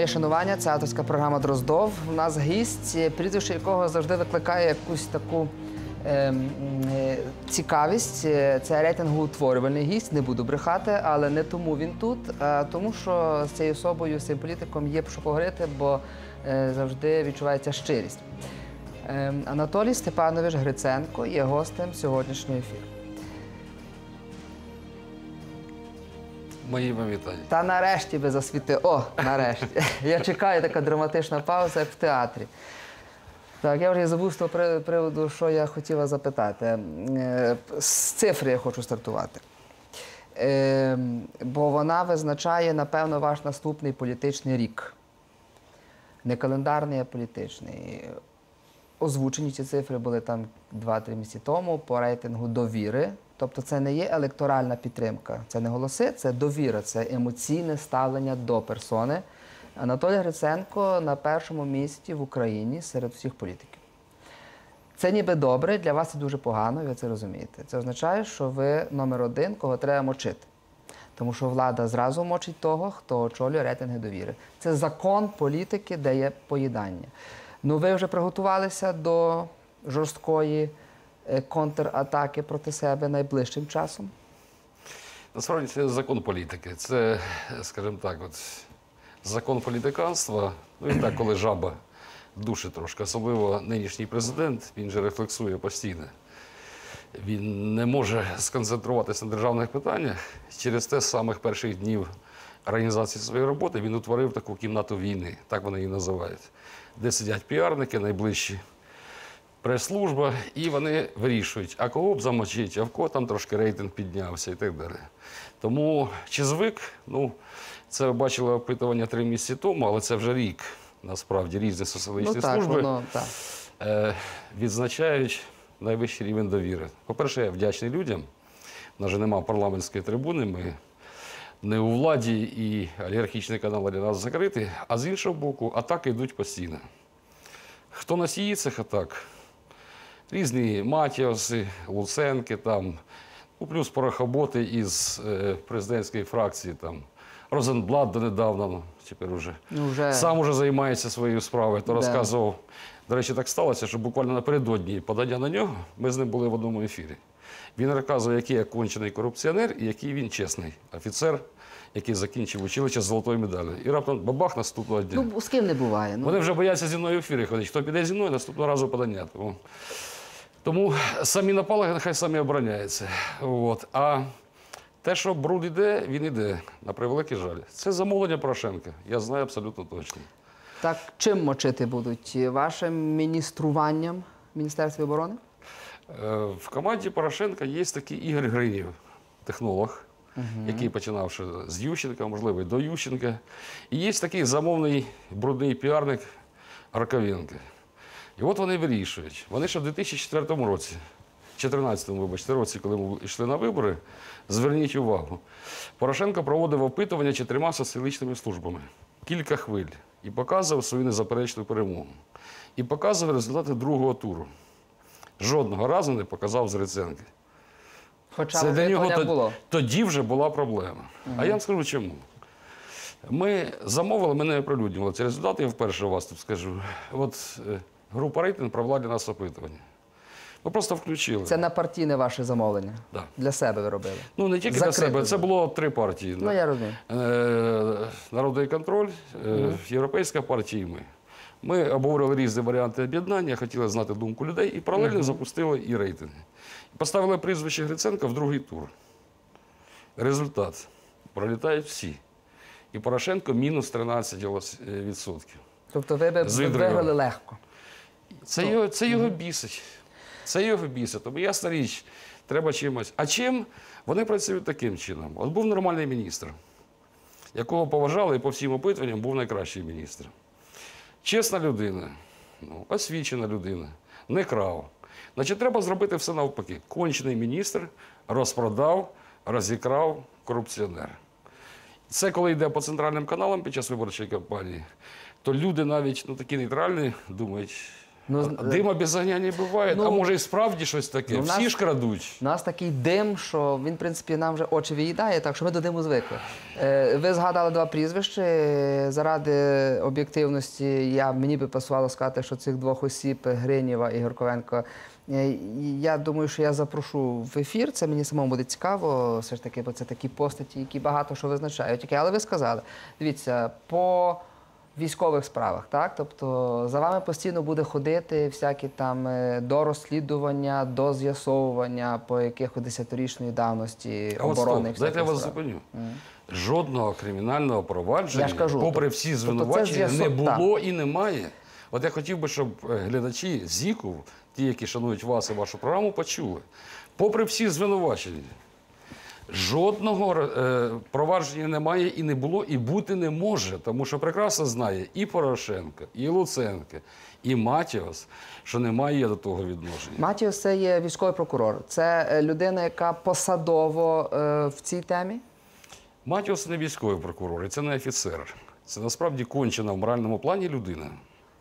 Моє шанування це авторська програма Дроздов. У нас гість, прізвище якого завжди викликає якусь таку ем, е, цікавість. Е, Це рейтингоутворювальний гість, не буду брехати, але не тому він тут, а тому, що з цією особою, з цим політиком є про що поговорити, бо е, завжди відчувається щирість. Ем, Анатолій Степанович Гриценко є гостем сьогоднішнього ефіру. Мої вам вітання. Та нарешті ви засвіти. О, нарешті. Я чекаю така драматична пауза, як в театрі. Так, я вже забув з того приводу, що я хотіла запитати. Е, З цифри я хочу стартувати. Е, Бо вона визначає, напевно, ваш наступний політичний рік. Не календарний, а політичний. Озвучені ці цифри були там 2-3 місяці тому по рейтингу довіри. Тобто це не є електоральна підтримка, це не голоси, це довіра, це емоційне ставлення до персони. Анатолій Гриценко на першому місці в Україні серед всіх політиків. Це ніби добре, для вас це дуже погано, ви це розумієте. Це означає, що ви номер один, кого треба мочити. Тому що влада зразу мочить того, хто очолює рейтинги довіри. Це закон політики, де є поїдання. Ну, ви вже приготувалися до жорсткої е, контратаки проти себе найближчим часом? Насправді це закон політики. Це, скажімо так, от закон політиканства. Ну і так, коли жаба душить трошки, особливо нинішній президент, він же рефлексує постійно. Він не може сконцентруватися на державних питаннях. Через те з самих перших днів організації своєї роботи він утворив таку кімнату війни, так вони її називають, де сидять піарники найближчі, прес-служба, і вони вирішують, а кого б замочити, а в кого там трошки рейтинг піднявся і так далі. Тому чи звик, ну, це ви бачили опитування три місяці тому, але це вже рік. Насправді різні соціологічні ну так, служби воно так. е, відзначають найвищий рівень довіри. По-перше, я вдячний людям. У нас же немає парламентської трибуни, ми не у владі і олігархічний канал для нас закритий, а з іншого боку, атаки йдуть постійно. Хто носії цих атак? Різні Матіоси, Луценки, там, ну, плюс порохоботи із е, президентської фракції, там, Розенблат донедавна, ну, тепер уже Ну, вже сам уже займається своєю справою, то Да. розказував. До речі, так сталося, що буквально напередодні подання на нього ми з ним були в одному ефірі. Він розказує, який я кончений корупціонер і який він чесний офіцер, який закінчив училище з золотою медаллю. І раптом бабах наступного дня. ну, з ким не буває. Ну, Вони вже бояться зі мною в ефірі ходити. Хто піде зі мною, наступного разу подання. Тому, тому самі напали, нехай самі обороняються. От. А те, що бруд іде, він іде, на превеликий жаль. Це замовлення Порошенка. Я знаю абсолютно точно. Так чим мочити будуть? Вашим мініструванням в Міністерстві оборони? Е, В команді Порошенка є такий Ігор Гринів, технолог, який починав ще з Ющенка, можливо, до Ющенка. І є такий замовний брудний піарник Раковенко. І от вони вирішують. Вони ще в 2004 році, 2014 вибачте, році, коли ми йшли на вибори, зверніть увагу. Порошенко проводив опитування чотирма соціологічними службами, кілька хвиль, і показував свою незаперечну перемогу. І показував результати другого туру. Жодного разу не показав з Гриценки. Хоча Це для нього опитування було. тоді вже була проблема. А я вам скажу чому. Ми замовили, ми не оприлюднювали ці результати, я вперше вас тут скажу. От е, група рейтинг провела для нас опитування. Ми просто включили. Це на партійне ваше замовлення. Да. Для себе ви робили. Ну не тільки Закрито для себе, це було. три партії. Ну, я розумію. Е, Народний контроль, е, Європейська партія і ми. Ми обговорювали різні варіанти об'єднання, хотіли знати думку людей і паралельно запустили і рейтинги. Поставили прізвище Гриценка в другий тур. Результат. Пролітають всі. І Порошенко мінус 13%. Тобто ви виграли легко. Це його, це його бісить. Це його бісить. Тому ясна річ, треба чимось. А чим вони працюють таким чином? От був нормальний міністр, якого поважали і по всім опитуванням був найкращий міністр. Чесна людина, ну, освічена людина, не крав. Значить, треба зробити все навпаки. Кончений міністр розпродав, розікрав корупціонер. Це коли йде по центральним каналам під час виборчої кампанії, то люди навіть ну, такі нейтральні думають, Ну, Дима без огня не буває, Ну, а може і справді щось таке. ну, в нас- Всі ж крадуть. У нас такий дим, що він, в принципі, нам вже очі виїдає, так що ми до диму звикли. Е, Ви згадали два прізвища. Заради об'єктивності я, мені би пасувало сказати, що цих двох осіб Гринєва і Горковенко. е, Я думаю, що я запрошу в ефір. Це мені самому буде цікаво. Все ж таки, бо це такі постаті, які багато що визначають. Але ви сказали, дивіться, по військових справах, так? Тобто за вами постійно буде ходити всякі там е, до розслідування, до з'ясовування по якихось десятирічної давності А от оборони. стоп, дайте я вас зупиню. Жодного кримінального провадження, Я ж кажу, попри тобто- всі тобто звинувачення, не з'ясо- було і немає. От я хотів би, щоб е, глядачі ЗІКу, ті, які шанують вас і вашу програму, почули. Попри всі звинувачення, жодного е, провадження немає і не було, і бути не може, тому що прекрасно знає і Порошенко, і Луценко, і Матіос, що немає до того відношення. Матіос це є військовий прокурор. Це е, людина, яка посадово е, в цій темі. Матіос не військовий прокурор, і це не офіцер. Це насправді кончена в моральному плані людина,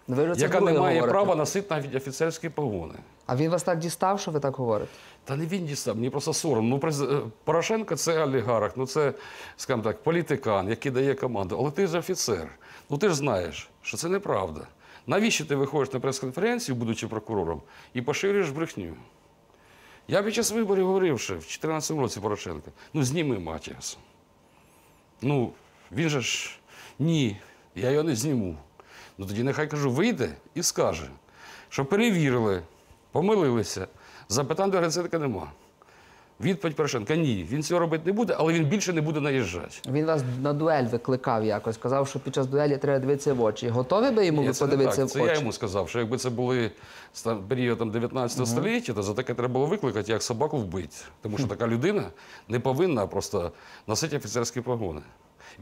Ви ж це яка вдруге не має говорите. права носити навіть офіцерські погони. А він вас так дістав, що ви так говорите? Та не він дістав, мені просто соромно. Ну, през- е, Порошенко це олігарх, ну це, скажімо так, політикан, який дає команду. Але ти ж офіцер. Ну ти ж знаєш, що це неправда. Навіщо ти виходиш на прес-конференцію, будучи прокурором, і поширюєш брехню? Я під час виборів говорив ще в 2014 році Порошенко, ну зніми Матіас. Ну, він же ж ні, я його не зніму. Ну тоді нехай кажу, вийде і скаже, що перевірили, помилилися. Запитань до Гриценка нема. Відповідь Порошенка ні, він цього робити не буде, але він більше не буде наїжджати. Він вас на дуель викликав якось, казав, що під час дуелі треба дивитися в очі. Готові би йому Ні, не подивитися так. в Це я йому сказав, що якби це були там, 19 століття, то за таке треба було викликати, як собаку вбити. Тому що така людина не повинна просто носити офіцерські погони.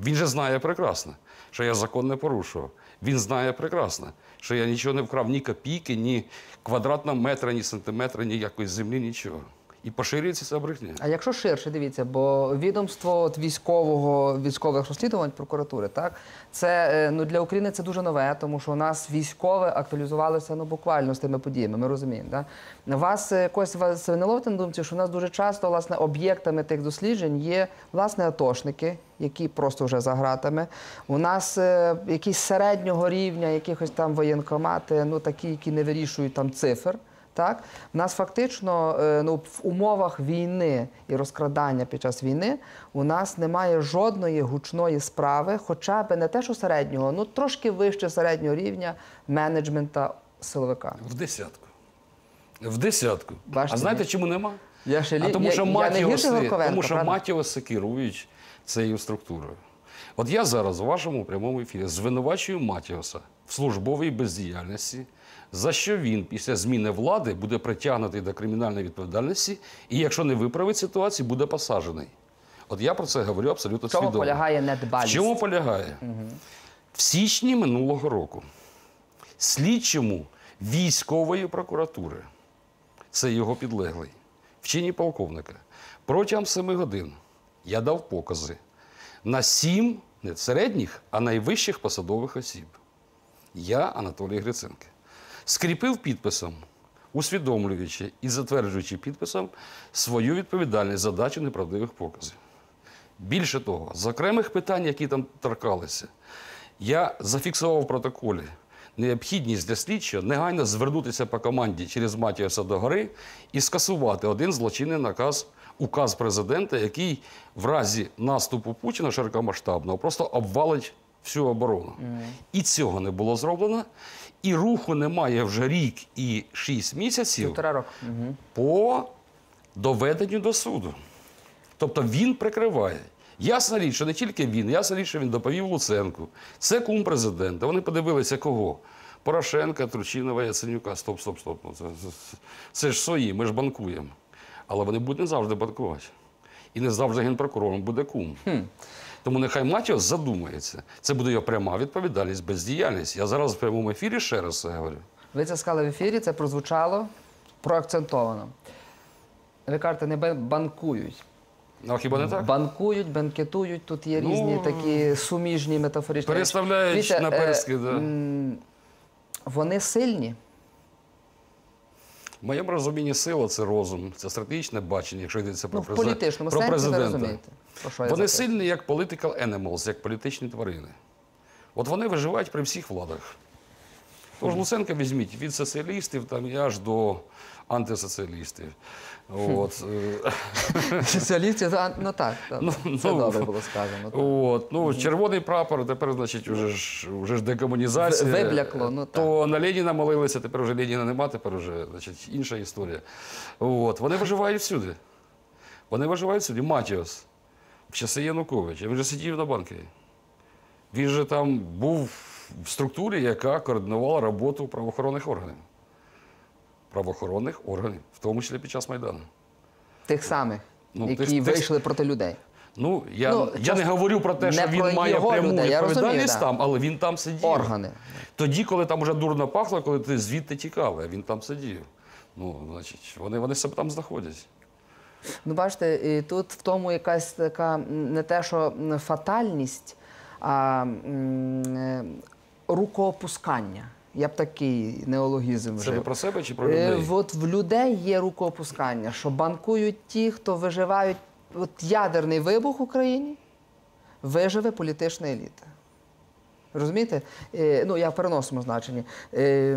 Він же знає прекрасно, що я закон не порушував. Він знає прекрасно, що я нічого не вкрав, ні копійки, ні квадратного метра, ні сантиметра, ні якоїсь землі, нічого. І поширюється ця брехня. А якщо ширше, дивіться, бо відомство от військового військових розслідувань прокуратури, так це е, ну для України це дуже нове, тому що у нас військове актуалізувалося ну буквально з тими подіями. Ми розуміємо. Да? Вас е, якось вас не ловите на думці, що у нас дуже часто власне об'єктами тих досліджень є власне атошники, які просто вже за гратами. У нас е, якісь середнього рівня, якихось там воєнкомати, ну такі, які не вирішують там цифр. Так, в нас фактично е, ну, в умовах війни і розкрадання під час війни у нас немає жодної гучної справи, хоча б не те, що середнього, ну трошки вище середнього рівня менеджмента силовика. В десятку. В десятку. Бачите, а знаєте, ні? чому нема? Я ще а лі- тому, я- що я не гірше матіоси, тому що матіоси керують цією структурою. От я зараз у вашому прямому ефірі звинувачую Матіоса в службовій бездіяльності, за що він після зміни влади буде притягнутий до кримінальної відповідальності, і якщо не виправить ситуацію, буде посаджений. От я про це говорю абсолютно В чому свідомо. полягає В чому полягає? В січні минулого року слідчому військової прокуратури, це його підлеглий, в чині полковника, протягом семи годин я дав покази на сім не середніх, а найвищих посадових осіб. Я, Анатолій Гриценко, скріпив підписом, усвідомлюючи і затверджуючи підписом свою відповідальність за дачу неправдивих показів. Більше того, з окремих питань, які там торкалися, я зафіксував в протоколі необхідність для слідчого негайно звернутися по команді через Матіоса до гори і скасувати один злочинний наказ, указ президента, який в разі наступу Путіна широкомасштабного просто обвалить всю оборону. І цього не було зроблено. І руху немає вже рік і шість місяців Угу. по доведенню до суду. Тобто він прикриває. Ясна річ, що не тільки він, ясна річ, що він доповів Луценку. Це кум президента. Вони подивилися кого? Порошенка, Турчинова, Яценюка. Стоп, стоп, стоп. Ну, Це, це, це ж свої, ми ж банкуємо. Але вони будуть не завжди банкувати. І не завжди генпрокурором буде кум. Тому нехай Матіос задумається. Це буде його пряма відповідальність, бездіяльність. Я зараз в прямому ефірі ще раз це говорю. Ви це сказали в ефірі, це прозвучало проакцентовано. Ви кажете, не банкують. Ну, а хіба не так? Банкують, банкетують, тут є Ну, різні такі суміжні метафоричні. переставляють Дивіться, на е, да. Вони сильні, В моєму розумінні сила це розум, це стратегічне бачення, якщо йдеться про, Ну, в політичному про президента. ви розумієте. Про Вони сильні як political animals, як політичні тварини. От вони виживають при всіх владах. Тож Луценка візьміть від соціалістів там, і аж до антисоціалістів. От, е, Соціалістів, ну так, так. Ну, це ну, добре було сказано. так. От, ну, червоний прапор, тепер, значить, вже ж, вже ж декомунізація. Виблякло, ну, То на Леніна молилися, тепер вже Леніна нема, тепер вже значить, інша історія. От, вони виживають всюди. Вони виживають всюди. Матіос в часи Януковича. Він же сидів на банковій. Він же там був в структурі, яка координувала роботу правоохоронних органів. Правоохоронних органів, в тому числі під час Майдану. Тих самих, Ну, які тих- тих- вийшли проти людей. Ну, я, Ну, я не говорю про те, не що він має пряму людей, я розумію, там, але він там сидів. Органи. Тоді, коли там вже дурно пахло, коли ти звідти тікав, а він там сидів. Ну, значить, вони, вони себе там знаходять. Ну, бачите, і тут в тому якась така не те, що фатальність, а е, рукоопускання. Я б такий неологізм Це ви про себе чи про Е, людей? От в людей є рукоопускання, що банкують ті, хто виживають. От ядерний вибух в Україні виживе політична еліта. Розумієте? Е, ну, я в переносному значенні. Е,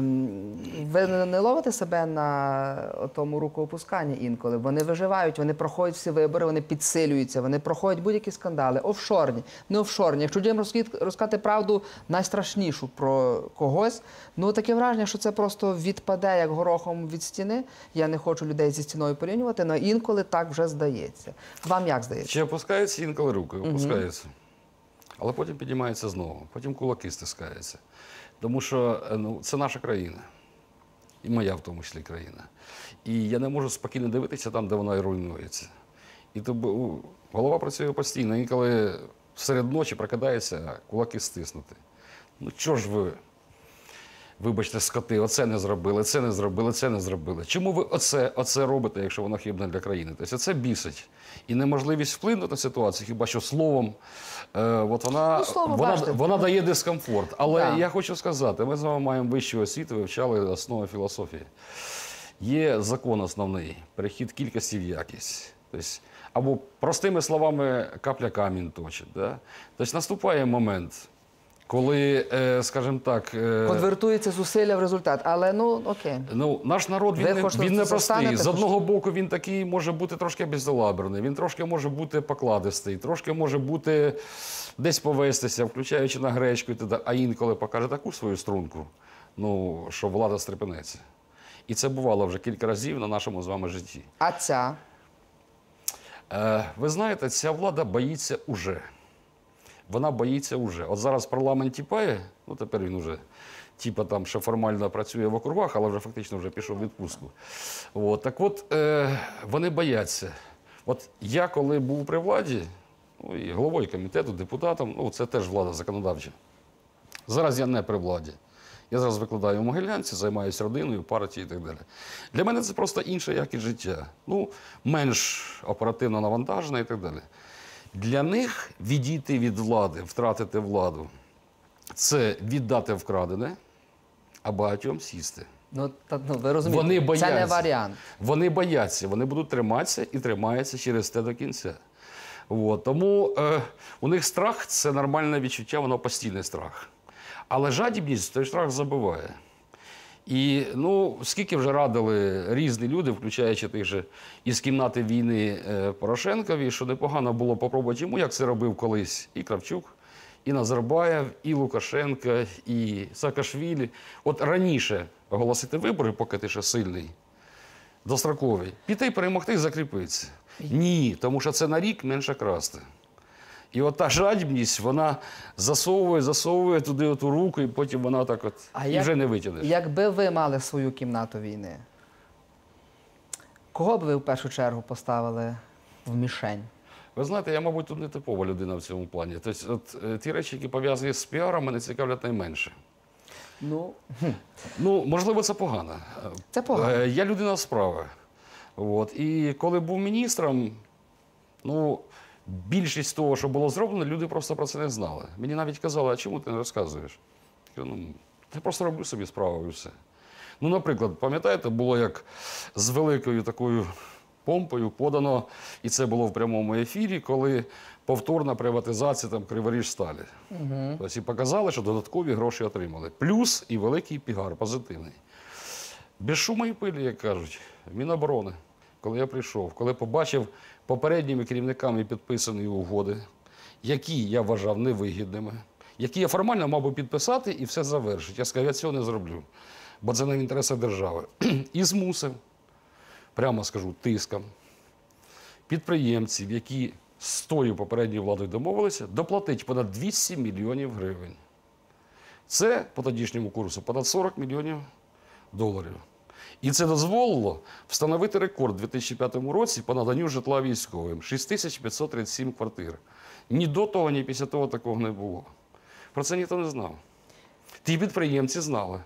ви не ловите себе на тому рукоопусканні інколи. Вони виживають, вони проходять всі вибори, вони підсилюються, вони проходять будь-які скандали, офшорні, не офшорні. Якщо людям розказати правду найстрашнішу про когось, ну таке враження, що це просто відпаде як горохом від стіни. Я не хочу людей зі стіною порівнювати, але інколи так вже здається. Вам як здається? Чи опускаються інколи руки? Опускаються. Але потім піднімається знову, потім кулаки стискаються. Тому що е, ну, це наша країна. І моя в тому числі країна. І я не можу спокійно дивитися там, де вона і руйнується. І то бу- голова працює постійно, інколи серед ночі прокидається, кулаки стиснути. Ну чого ж ви, вибачте, скоти, оце не зробили, це не зробили, це не зробили. Чому ви оце, оце робите, якщо воно хибне для країни? Тобто це бісить. І неможливість вплинути на ситуацію, хіба що словом, е, от вона, Ну, слово, вона, бачите. вона дає дискомфорт. Але Да. я хочу сказати, ми з вами маємо вищу освіту, вивчали основи філософії. Є закон основний перехід кількості в якість. Тобто, або простими словами, капля камінь точить. Да? Тобто наступає момент, коли, е, скажімо так, е, Конвертується зусилля в результат. Але ну окей. Ну, наш народ він, не, він не простий. З одного боку, він такий може бути трошки бездолаберний, він трошки може бути покладистий, трошки може бути десь повестися, включаючи на гречку. А інколи покаже таку свою струнку, ну, що влада стрепенеться. І це бувало вже кілька разів на нашому з вами житті. А ця Е, ви знаєте, ця влада боїться уже. Вона боїться уже. От зараз парламент тіпає, ну тепер він уже типа там ще формально працює в округах, але вже фактично вже пішов в відпустку. От, так от е, вони бояться. От я коли був при владі, ну, і головою комітету, депутатом, ну це теж влада законодавча. Зараз я не при владі. Я зараз викладаю в Могилянці, займаюся родиною, партією і так далі. Для мене це просто інша якість життя. Ну, менш оперативно навантажена і так далі. Для них відійти від влади, втратити владу це віддати вкрадене, а багатьом сісти. ну та ну ви розумієте, Вони бояться. це не варіант. Вони бояться, вони будуть триматися і тримаються через те до кінця. От. Тому е, у них страх це нормальне відчуття, воно постійний страх. Але жадібність той страх забиває. І ну, скільки вже радили різні люди, включаючи тих же із кімнати війни е, Порошенкові, що непогано було попробувати йому, як це робив колись і Кравчук, і Назарбаєв, і Лукашенко, і Саакашвілі. От раніше оголосити вибори, поки ти ще сильний, достроковий, піти перемогти і закріпитися. Ні, тому що це на рік менше красти. І от та жадібність, вона засовує, засовує туди оту руку, і потім вона так от А і як- вже не витягнеш. Якби ви мали свою кімнату війни, кого б ви в першу чергу поставили в мішень? Ви знаєте, я, мабуть, тут не типова людина в цьому плані. Тобто, от е, ті речі, які пов'язані з піаром, мене цікавлять найменше. Ну, Ну, можливо, це погано. Це погано. Е, Я людина справи. От. І коли був міністром, ну, більшість того, що було зроблено, люди просто про це не знали. Мені навіть казали, а чому ти не розказуєш? Я кажу, ну, я просто роблю собі справу і все. Ну, наприклад, пам'ятаєте, було як з великою такою помпою подано, і це було в прямому ефірі, коли повторна приватизація там Криворіжсталі. Угу. Тобто і показали, що додаткові гроші отримали. Плюс і великий пігар позитивний. Без шуму і пилі, як кажуть, Міноборони, коли я прийшов, коли побачив попередніми керівниками підписані угоди, які я вважав невигідними, які я формально мав би підписати і все завершити. Я сказав, я цього не зроблю, бо це не в інтересах держави. І змусив, прямо скажу, тиском підприємців, які з тою попередньою владою домовилися, доплатити понад 200 мільйонів гривень. Це по тодішньому курсу понад 40 мільйонів доларів. І це дозволило встановити рекорд у 2005 році по наданню житла військовим 6537 квартир. Ні до того, ні після того такого не було. Про це ніхто не знав. Ті підприємці знали.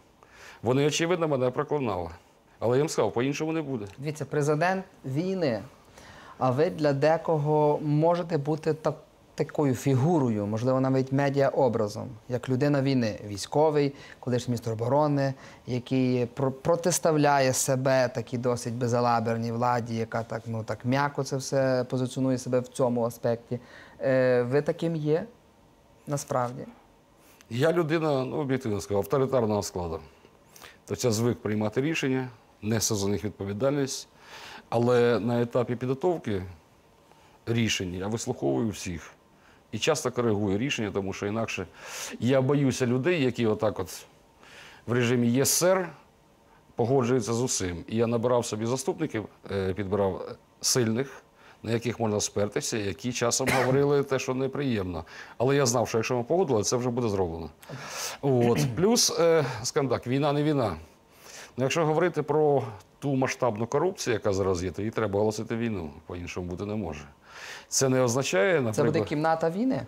Вони, очевидно, мене проклинали. Але я їм сказав, по-іншому не буде. Дивіться, президент війни. А ви для декого можете бути так, такою фігурою, можливо, навіть медіаобразом, як людина війни, військовий, колишній міністр оборони, який протиставляє себе такій досить безалаберній владі, яка так, ну, так м'яко це все позиціонує себе в цьому аспекті. Е, ви таким є насправді? Я людина, ну, об'єктивно скажу, авторитарного складу. Тобто я звик приймати рішення, нести за них відповідальність. Але на етапі підготовки рішень я вислуховую всіх. І часто коригую рішення, тому що інакше я боюся людей, які отак от в режимі ЄСР погоджуються з усім. І я набирав собі заступників, е, підбирав сильних, на яких можна спертися, які часом говорили те, що неприємно. Але я знав, що якщо ми погодили, це вже буде зроблено. От. Плюс, е, скажімо так, війна не війна. Ну, якщо говорити про ту масштабну корупцію, яка зараз є, то їй треба оголосити війну, по-іншому бути не може. Це не означає, наприклад... Це буде кімната війни?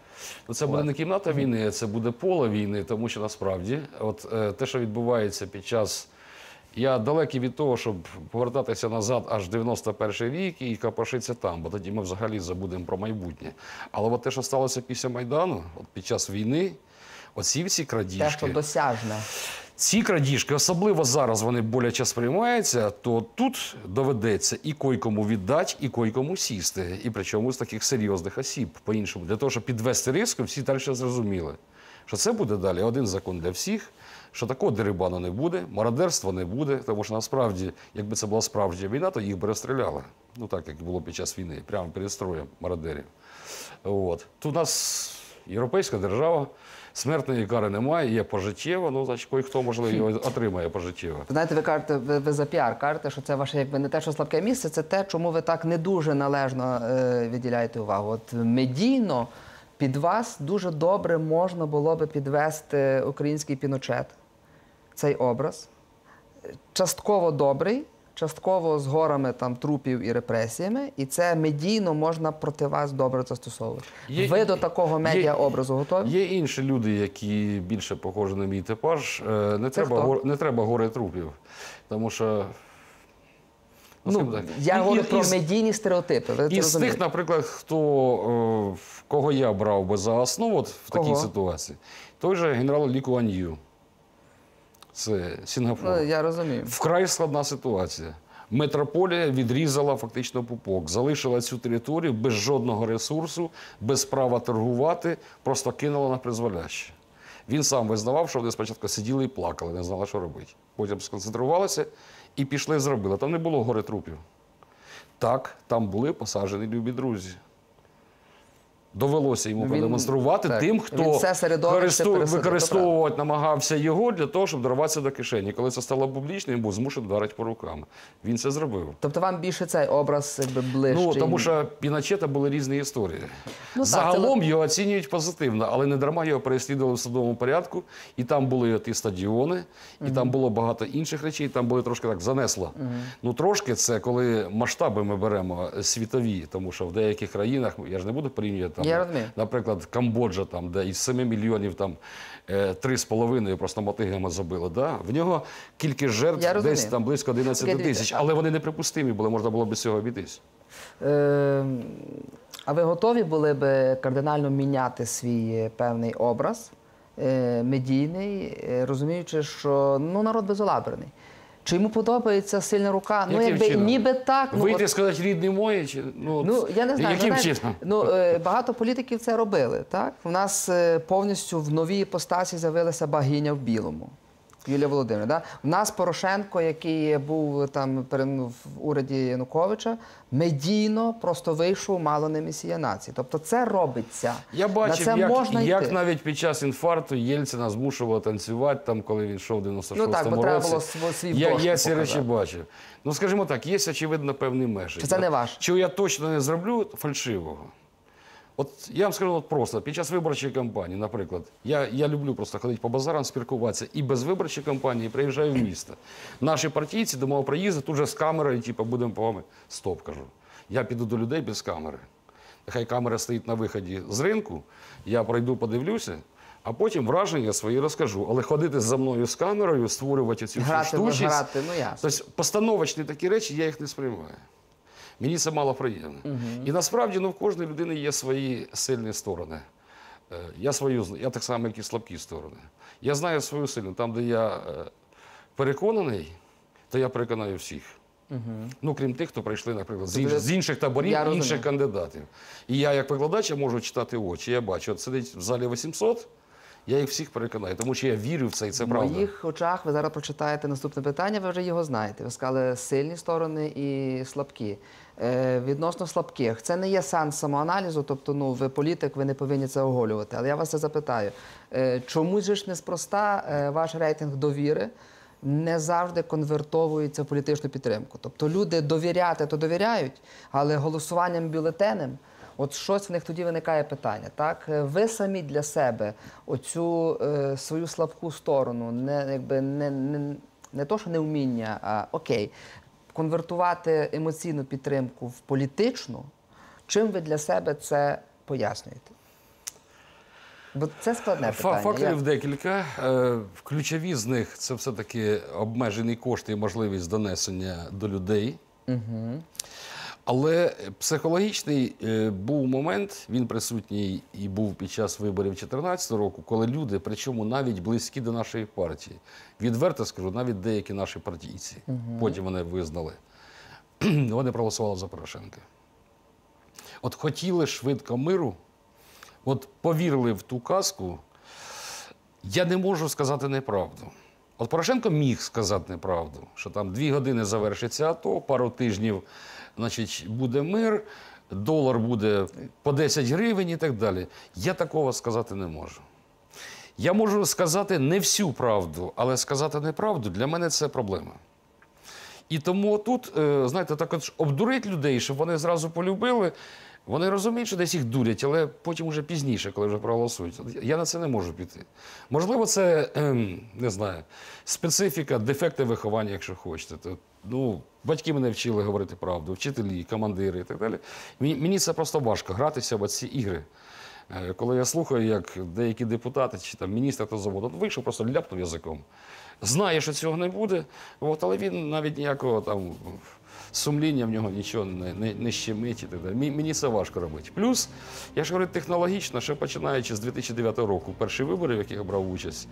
Ну, це буде не кімната війни, це буде поле війни, тому що насправді, от е, те, що відбувається під час. Я далекий від того, щоб повертатися назад аж 91 рік і капошитися там, бо тоді ми взагалі забудемо про майбутнє. Але от те, що сталося після Майдану, от під час війни, оці всі крадіжки… Те, що досяжне. Ці крадіжки, особливо зараз вони боляче сприймаються, то тут доведеться і койкому віддати, і койкому сісти. І причому з таких серйозних осіб, по-іншому, для того, щоб підвести риск, всі далі зрозуміли, що це буде далі один закон для всіх, що такого дерибану не буде, мародерства не буде, тому що насправді, якби це була справжня війна, то їх би розстріляли. Ну так, як було під час війни, прямо перед строєм мародерів. От. Тут у нас європейська держава, смертної кари немає, є пожиттєво, ну, значить, кой-хто, можливо, його отримає пожиттєво. Знаєте, ви кажете, ви, ви за піар кажете, що це ваше якби не те, що слабке місце, це те, чому ви так не дуже належно е, відділяєте увагу. От медійно під вас дуже добре можна було би підвести український піночет, цей образ. Частково добрий, частково з горами там трупів і репресіями, і це медійно можна проти вас добре застосовувати. Є- ви до такого є- медіаобразу готові? Є інші люди, які більше похожі на мій типаж. Е, Не треба, хто? гор- не треба гори трупів, тому що. Ну, скажімо я і- говорю і- про із- медійні стереотипи. Ви Із тих, наприклад, хто е, кого я брав би за основу от в такій ситуації, той же генерал Лі Куан Ю. Це Сінгапур. Ну, я розумію. Вкрай складна ситуація. Метрополія відрізала фактично пупок, залишила цю територію без жодного ресурсу, без права торгувати, просто кинула на призволяще. Він сам визнавав, що вони спочатку сиділи і плакали, не знали, що робити. Потім сконцентрувалися і пішли зробили. Там не було гори трупів. Так, там були посаджені любі друзі. Довелося йому Він- продемонструвати так, тим, хто користу- використовувати намагався його для того, щоб дорватися до кишені. Коли це стало публічним, він був змушений вдарити по рукам. Він це зробив. Тобто вам більше цей образ ближчий? Ну, тому що Піночета були різні історії. Ну, Загалом це- його оцінюють позитивно, але не дарма його переслідували в судовому порядку. І там були от і стадіони, і там було багато інших речей. Там були трошки так занесло. Ну трошки це коли масштаби ми беремо світові, тому що в деяких країнах я ж не буду порівнювати там, Я розумію. наприклад, Камбоджа, там, де із 7 мільйонів там е, 3,5 просто мотигами забили. Да? В нього кількість жертв Я десь там близько 11 Окей, тисяч, але вони неприпустимі були, можна було без цього обійтись. Е, а ви готові були би кардинально міняти свій е, певний образ е, медійний, е, розуміючи, що ну, народ безалаберний. Чи йому подобається сильна рука? ну, якби чином? ніби так. Ну, Вийти от, сказати рідний моє, чи ну, ну я не знаю. яким ну, чином? Ну, е, багато політиків це робили. Так? У нас е, повністю в новій іпостасі з'явилася багиня в білому. Юлія Володимирівна. Да? У нас Порошенко, який був там ну, в уряді Януковича, медійно просто вийшов мало не месія нації. Тобто це робиться. Я бачив, На це як, можна як йти. навіть під час інфаркту Єльцина змушував танцювати, там, коли він йшов в 96-му Ну так, бо було свій я, я ці речі бачив. Ну, скажімо так, є, очевидно, певні межі. Чи це не ваш? Чого я точно не зроблю фальшивого. От я вам скажу от просто, під час виборчої кампанії, наприклад, я, я люблю просто ходити по базарам, спілкуватися і без виборчої кампанії приїжджаю в місто. Наші партійці до мого приїзду тут же з камерою, типу, будемо по вами. Стоп, кажу. Я піду до людей без камери. Нехай камера стоїть на виході з ринку, я пройду, подивлюся, а потім враження свої розкажу. Але ходити за мною з камерою, створювати цю всю Грати, штучність. грати, ну ясно. Тобто постановочні такі речі, я їх не сприймаю. Мені це мало приємно. І насправді ну, в кожної людини є свої сильні сторони. Е, Я свою я так само, як і слабкі сторони. Я знаю свою сильну. Там, де я е, переконаний, то я переконаю всіх. Ну, крім тих, хто прийшли, наприклад, з, інш, Тобто, з інших таборів, я розумію. кандидатів. І я, як викладач, я можу читати очі. Я бачу, от сидить в залі 800, я їх всіх переконаю, тому що я вірю в це, і це В правда. моїх очах ви зараз прочитаєте наступне питання, ви вже його знаєте. Ви сказали сильні сторони і слабкі. Е, відносно слабких, це не є сенс самоаналізу, тобто ну, ви політик, ви не повинні це оголювати. Але я вас це запитаю. Е, чомусь же ж неспроста е, ваш рейтинг довіри не завжди конвертовується в політичну підтримку. Тобто люди довіряти, то довіряють, але голосуванням бюлетенем От щось в них тоді виникає питання. Так, Е, ви самі для себе оцю е, свою слабку сторону, не якби не, не, не то, що невміння, а окей, конвертувати емоційну підтримку в політичну. Чим ви для себе це пояснюєте? Бо це складне питання. Факторів Я- декілька. Е, Ключові з них це все-таки обмежені кошти і можливість донесення до людей. Але психологічний е, був момент, він присутній і був під час виборів 2014 року, коли люди, причому навіть близькі до нашої партії, відверто скажу, навіть деякі наші партійці, потім вони визнали, вони проголосували за Порошенка. От хотіли швидко миру, от повірили в ту казку, я не можу сказати неправду. От Порошенко міг сказати неправду, що там дві години завершиться АТО, пару тижнів значить, буде мир, долар буде по 10 гривень і так далі. Я такого сказати не можу. Я можу сказати не всю правду, але сказати неправду для мене це проблема. І тому тут, е, знаєте, так от обдурить людей, щоб вони зразу полюбили. Вони розуміють, що десь їх дурять, але потім вже пізніше, коли вже проголосують. Я на це не можу піти. Можливо, це ем, не знаю, специфіка, дефекти виховання, якщо хочете. То, ну, батьки мене вчили говорити правду, вчителі, командири і так далі. Мені, це просто важко гратися в ці ігри. Е, Коли я слухаю, як деякі депутати чи там міністр та заводу, вийшов, просто ляпнув язиком. Знає, що цього не буде, от, але він навіть ніякого там сумління в нього нічого не, не, не щемить. І так далі. Мені це важко робити. Плюс, я ж говорю технологічно, що починаючи з 2009 року, перші вибори, в яких я брав участь,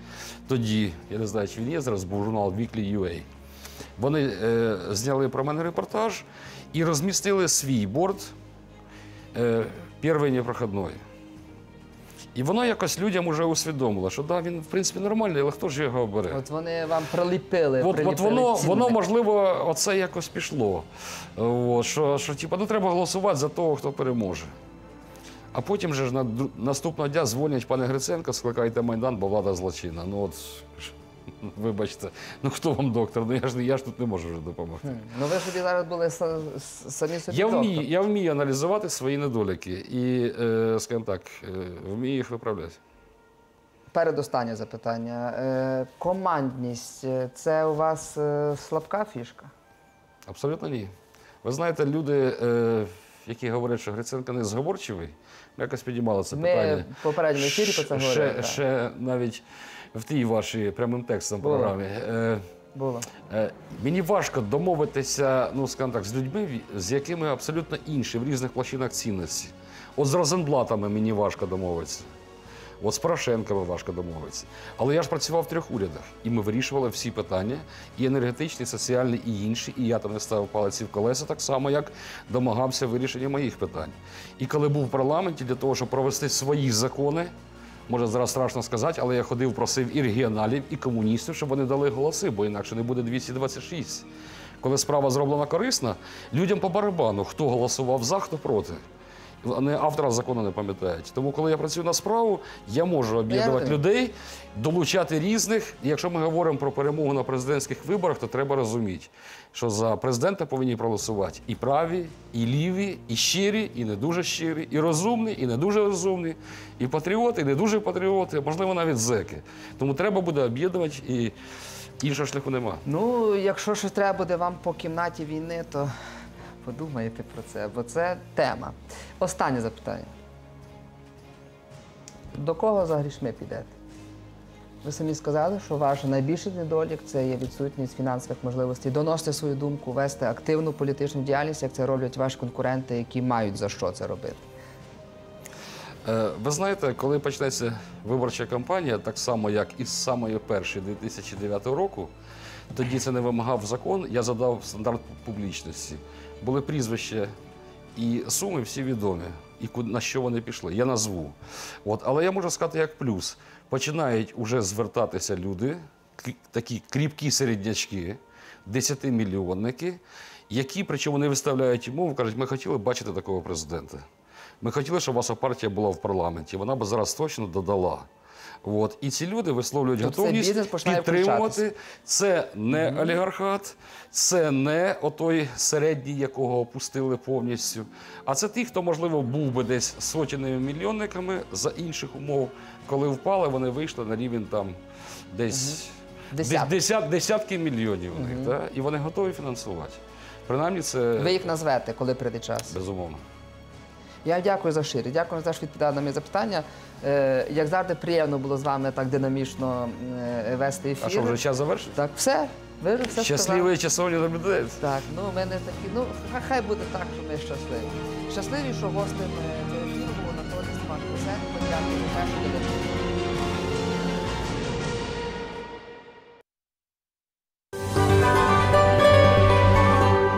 тоді, я не знаю, чи він є зараз, був журнал Weekly UA. Вони е, зняли про мене репортаж і розмістили свій борт е, першої непроходної. І воно якось людям уже усвідомило, що да, він в принципі нормальний, але хто ж його обере? От вони вам приліпили. От, от воно, цінник. воно можливо, оце якось пішло. От, що, що типу, ну, треба голосувати за того, хто переможе. А потім же ж на, наступного дня дзвонять пане Гриценко, скликайте Майдан, бо влада злочинна. Ну от, вибачте, ну хто вам доктор? Ну я ж, я ж тут не можу вже допомогти. Ну ви ж собі зараз були са- с- самі собі. Я доктор. вмію, я вмію аналізувати свої недоліки і, е, скажімо так, е, вмію їх виправляти. Передостаннє запитання. Е, командність е, це у вас е, слабка фішка? Абсолютно ні. Ви знаєте, люди, е, які говорять, що Гриценко не зговорчивий, ми якось підіймали це Ми питання. в попередньому ефірі про це Ще- говорили. Так. ще навіть в тій вашій прямим текстом Було. програмі. Е, Було. Е, Мені важко домовитися, ну скажімо так, з людьми, з якими абсолютно інші в різних площинах цінності. От з Розенблатами мені важко домовитися. От з Порошенком важко домовитися. Але я ж працював в трьох урядах, і ми вирішували всі питання: і енергетичні, і соціальні, і інші. І я там не ставив палиці в колеса, так само, як домагався вирішення моїх питань. І коли був в парламенті для того, щоб провести свої закони, може зараз страшно сказати, але я ходив, просив і регіоналів, і комуністів, щоб вони дали голоси, бо інакше не буде 226. Коли справа зроблена корисна, людям по барабану, хто голосував за, хто проти. Вони автора закону не пам'ятають. Тому, коли я працюю на справу, я можу об'єднувати людей, долучати різних. І якщо ми говоримо про перемогу на президентських виборах, то треба розуміти, що за президента повинні проголосувати і праві, і ліві, і щирі, і не дуже щирі, і розумні, і не дуже розумні, і патріоти, і не дуже патріоти, можливо, навіть зеки. Тому треба буде об'єднувати і іншого шляху нема. Ну, якщо щось треба буде вам по кімнаті війни, то подумайте про це, бо це тема. Останнє запитання. До кого за грішми підете? Ви самі сказали, що ваш найбільший недолік це є відсутність фінансових можливостей доносити свою думку, вести активну політичну діяльність, як це роблять ваші конкуренти, які мають за що це робити. Е, Ви знаєте, коли почнеться виборча кампанія, так само як і з самої першої 2009 року, тоді це не вимагав закон, я задав стандарт публічності. Були прізвища і суми всі відомі, і на що вони пішли. Я назву. От, але я можу сказати як плюс. Починають уже звертатися люди, такі кріпкі середнячки, 10-мільйонники, які, причому не виставляють умови, кажуть, ми хотіли бачити такого президента. Ми хотіли, щоб ваша партія була в парламенті. Вона б зараз точно додала. От. І ці люди висловлюють Тобто готовність підтримувати. Це не олігархат, це не отой середній, якого опустили повністю. А це ті, хто, можливо, був би десь сотнями мільйонниками за інших умов. Коли впали, вони вийшли на рівень там десь Десятки. десят, десятки мільйонів у них. Да? І вони готові фінансувати. Принаймні, це Ви їх назвете, коли прийде час. безумовно. Я дякую за шире, дякую за те, що відповідали на мої запитання. Е, як завжди, приємно було з вами так динамічно е, вести ефір. А що вже час завершив? Так, все. Ви вже все Щасливої часовні доблюдають. Так, ну в мене такі. Ну, хай буде так, що ми щасливі. Щасливі, що гостем ефіру було Анатолій Степан Кусенко. Дякую